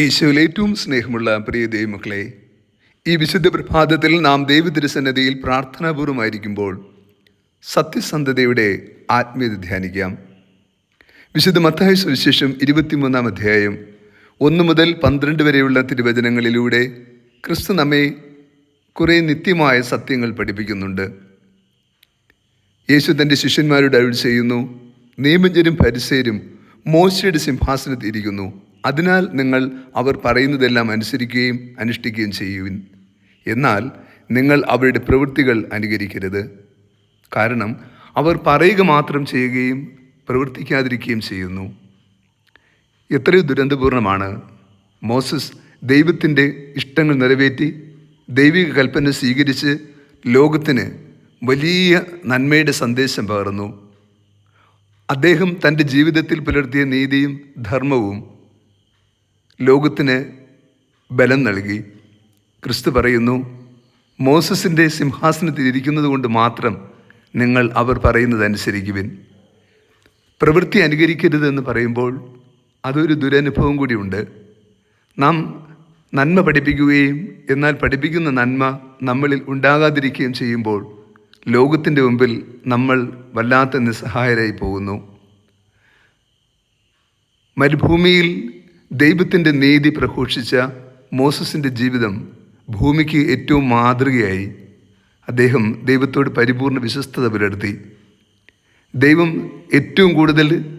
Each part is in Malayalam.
ഈശോയിൽ ഏറ്റവും സ്നേഹമുള്ള പ്രിയ ദൈവമക്കളെ ഈ വിശുദ്ധ പ്രഭാതത്തിൽ നാം ദൈവതിരുസന്നതിയിൽ പ്രാർത്ഥനാപൂർവമായിരിക്കുമ്പോൾ സത്യസന്ധതയുടെ ആത്മീയത ധ്യാനിക്കാം. വിശുദ്ധ മത്തായ സുവിശേഷം ഇരുപത്തിമൂന്നാം അധ്യായം ഒന്ന് മുതൽ പന്ത്രണ്ട് വരെയുള്ള തിരുവചനങ്ങളിലൂടെ ക്രിസ്തു നമ്മെ കുറേ നിത്യമായ സത്യങ്ങൾ പഠിപ്പിക്കുന്നുണ്ട്. യേശു തന്റെ ശിഷ്യന്മാരോട് അരുൾ ചെയ്യുന്നു നിയമജരും പരിസരും മോശയുടെ സിംഹാസനത്തിൽ ഇരിക്കുന്നു. അതിനാൽ നിങ്ങൾ അവർ പറയുന്നതെല്ലാം അനുസരിക്കുകയും അനുഷ്ഠിക്കുകയും ചെയ്യുവിൻ. എന്നാൽ നിങ്ങൾ അവരുടെ പ്രവൃത്തികൾ അനുകരിക്കരുത്. കാരണം അവർ പറയുക മാത്രം ചെയ്യുകയും പ്രവർത്തിക്കാതിരിക്കുകയും ചെയ്യുന്നു. എത്രയോ ദുരന്തപൂർണമാണ്. മോസസ് ദൈവത്തിന്റെ ഇഷ്ടങ്ങൾ നിറവേറ്റി ദൈവിക കൽപ്പന സ്വീകരിച്ച് ലോകത്തിന് വലിയ നന്മയുടെ സന്ദേശം പകർന്നു. അദ്ദേഹം തന്റെ ജീവിതത്തിൽ പുലർത്തിയ നീതിയും ധർമ്മവും ലോകത്തിന് ബലം നൽകി. ക്രിസ്തു പറയുന്നു മോസസിന്റെ സിംഹാസനത്തിൽ ഇരിക്കുന്നത് കൊണ്ട് മാത്രം നിങ്ങൾ അവർ പറയുന്നത് അനുസരിക്കുവിൻ. പ്രവൃത്തി അനുകരിക്കരുത് എന്ന് പറയുമ്പോൾ അതൊരു ദുരനുഭവം കൂടിയുണ്ട്. നാം നന്മ പഠിപ്പിക്കുകയും എന്നാൽ പഠിപ്പിക്കുന്ന നന്മ നമ്മളിൽ ഉണ്ടാകാതിരിക്കുകയും ചെയ്യുമ്പോൾ ലോകത്തിന്റെ മുമ്പിൽ നമ്മൾ വല്ലാത്ത നിസ്സഹായരായി പോകുന്നു. മരുഭൂമിയിൽ ദൈവത്തിന്റെ നീതി പ്രഘോഷിച്ച മോസസിന്റെ ജീവിതം ഭൂമിക്ക് ഏറ്റവും മാതൃകയായി. അദ്ദേഹം ദൈവത്തോട് പരിപൂർണ വിശ്വസ്തത പുലർത്തി. ദൈവം ഏറ്റവും കൂടുതൽ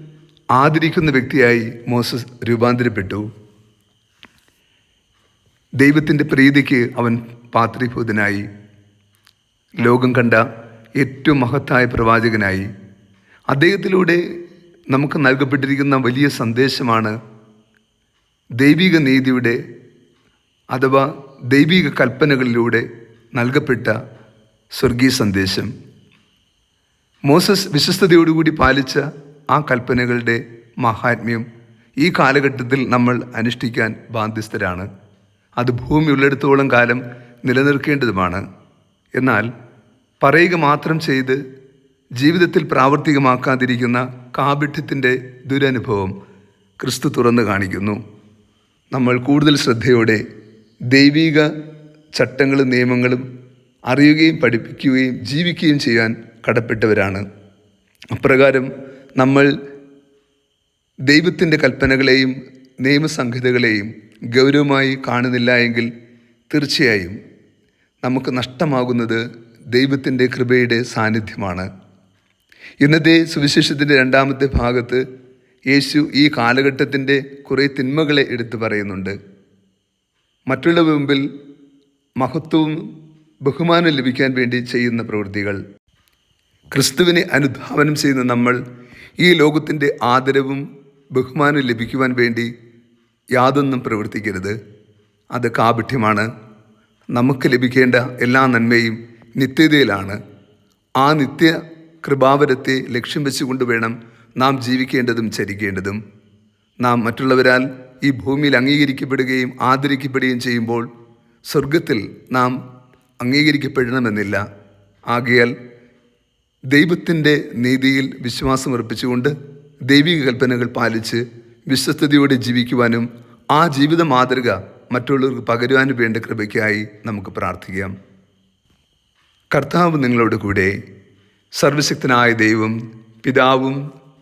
ആദരിക്കുന്ന വ്യക്തിയായി മോസസ് രൂപാന്തരപ്പെട്ടു. ദൈവത്തിന്റെ പ്രീതിക്ക് അവൻ പാത്രീഭൂതനായി. ലോകം കണ്ട ഏറ്റവും മഹത്തായ പ്രവാചകനായി. അദ്ദേഹത്തിലൂടെ നമുക്ക് നൽകപ്പെട്ടിരിക്കുന്ന വലിയ സന്ദേശമാണ് ദൈവിക നീതിയുടെ അഥവാ ദൈവിക കൽപ്പനകളിലൂടെ നൽകപ്പെട്ട സ്വർഗീയ സന്ദേശം. മോസസ് വിശ്വസ്തയോടുകൂടി പാലിച്ച ആ കൽപ്പനകളുടെ മഹാത്മ്യം ഈ കാലഘട്ടത്തിൽ നമ്മൾ അനുഷ്ഠിക്കാൻ ബാധ്യസ്ഥരാണ്. അത് ഭൂമി ഉള്ളിടത്തോളം കാലം നിലനിർക്കേണ്ടതുമാണ്. എന്നാൽ പറയുക മാത്രം ചെയ്ത് ജീവിതത്തിൽ പ്രാവർത്തികമാക്കാതിരിക്കുന്ന കാപിഠ്യത്തിന്റെ ദുരനുഭവം ക്രിസ്തു തുറന്നു കാണിക്കുന്നു. നമ്മൾ കൂടുതൽ ശ്രദ്ധയോടെ ദൈവിക ചട്ടങ്ങളും നിയമങ്ങളും അറിയുകയും പഠിപ്പിക്കുകയും ജീവിക്കുകയും ചെയ്യാൻ കടപ്പെട്ടവരാണ്. അപ്രകാരം നമ്മൾ ദൈവത്തിന്റെ കൽപ്പനകളെയും നിയമസംഹിതകളെയും ഗൗരവമായി കാണുന്നില്ല എങ്കിൽ തീർച്ചയായും നമുക്ക് നഷ്ടമാകുന്നത് ദൈവത്തിന്റെ കൃപയുടെ സാന്നിധ്യമാണ്. ഇന്നത്തെ സുവിശേഷത്തിന്റെ രണ്ടാമത്തെ ഭാഗത്ത് യേശു ഈ കാലഘട്ടത്തിന്റെ കുറേ തിന്മകളെ എടുത്തു പറയുന്നുണ്ട്. മറ്റുള്ളവ മുമ്പിൽ മഹത്വവും ബഹുമാനം ലഭിക്കാൻ വേണ്ടി ചെയ്യുന്ന പ്രവൃത്തികൾ. ക്രിസ്തുവിനെ അനുധാവനം ചെയ്യുന്ന നമ്മൾ ഈ ലോകത്തിന്റെ ആദരവും ബഹുമാനം ലഭിക്കുവാൻ വേണ്ടി യാതൊന്നും പ്രവർത്തിക്കരുത്. അത് കാപഠ്യമാണ്. നമുക്ക് ലഭിക്കേണ്ട എല്ലാ നന്മയും നിത്യതയിലാണ്. ആ നിത്യ കൃപാവരത്തെ ലക്ഷ്യം വെച്ചുകൊണ്ട് വേണം നാം ജീവിക്കേണ്ടതും ചരിക്കേണ്ടതും. നാം മറ്റുള്ളവരാൽ ഈ ഭൂമിയിൽ അംഗീകരിക്കപ്പെടുകയും ആദരിക്കപ്പെടുകയും ചെയ്യുമ്പോൾ സ്വർഗത്തിൽ നാം അംഗീകരിക്കപ്പെടണമെന്നില്ല. ആകയാൽ ദൈവത്തിന്റെ നീതിയിൽ വിശ്വാസമർപ്പിച്ചുകൊണ്ട് ദൈവിക കൽപ്പനകൾ പാലിച്ച് വിശ്വസ്തയോടെ ജീവിക്കുവാനും ആ ജീവിത മാതൃക മറ്റുള്ളവർക്ക് പകരുവാനും വേണ്ട കൃപയ്ക്കായി നമുക്ക് പ്രാർത്ഥിക്കാം. കർത്താവ് നിങ്ങളോട് കൂടെ സർവശക്തനായ ദൈവം പിതാവും